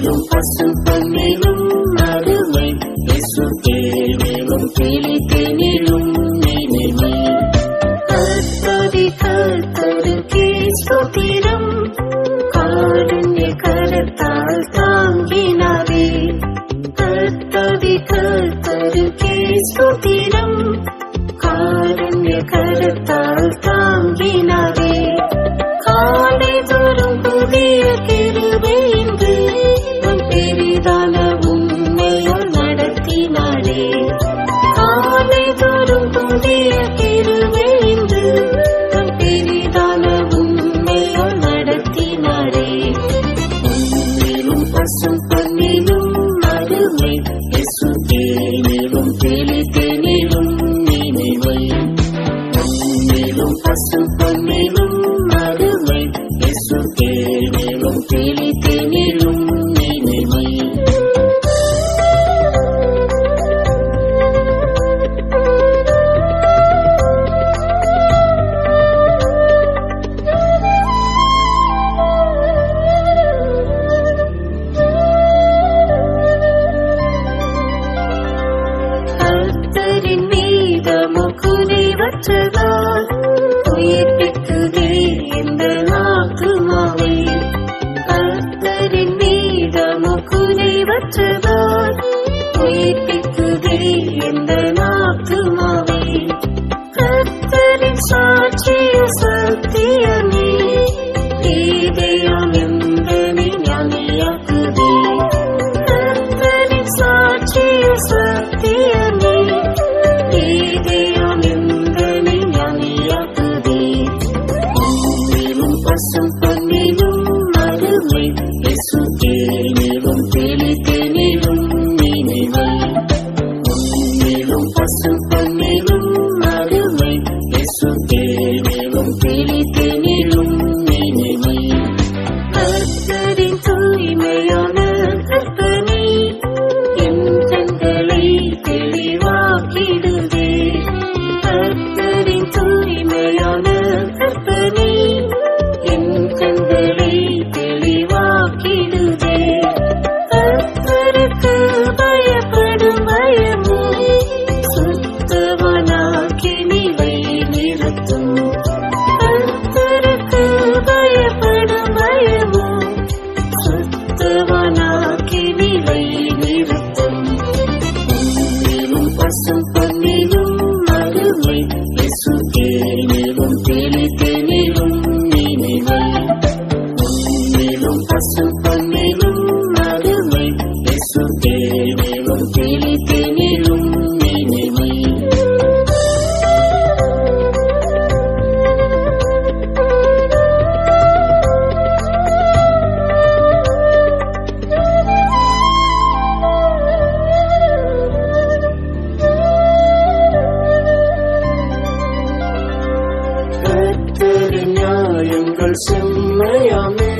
மேலும் பசும் பன்னிலும் அருமை இசு தேனிலும் கிளி தேனிலும் நினைவு கத்தரி கத்தருக்கே சுதிரம் காடுங்க கரத்தால் தாங்கினாரே கத்தரி கத்தருக்கே சுதிரம் காடுங்க கரத்தால் மற்றவா உயிர்ப்பிக்குவே இந்த ஆத்துமாவை கர்த்தரின் மீதமோ குறைவற்றவா உயிர்ப்பி நியாயங்கள் செம்மையாமே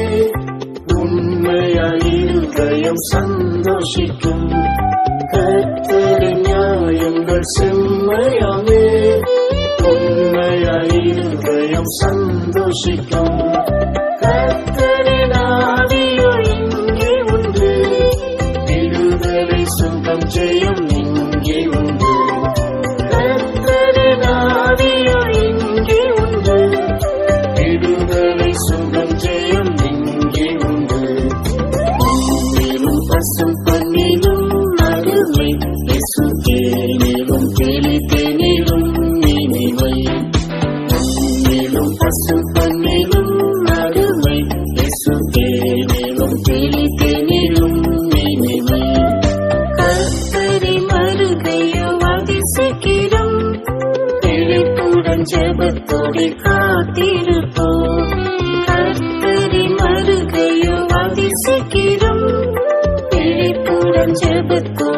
உண்மையாய் இருதயம் சந்தோஷிக்கும் கத்தரின் நியாயங்கள் செம்மையாமே உண்மையாய் இருதயம் சந்தோஷிக்கும் கத்தரின் ஆவியோ உண்டு இருதலை சொந்தம் செய்யும் அவன் ஜெபத்தோடி காத்திருப்போம். கத்தரின் வருகையோ அதிசைக்கிறோம் பிழைப்புடன் ஜெபத்தோடு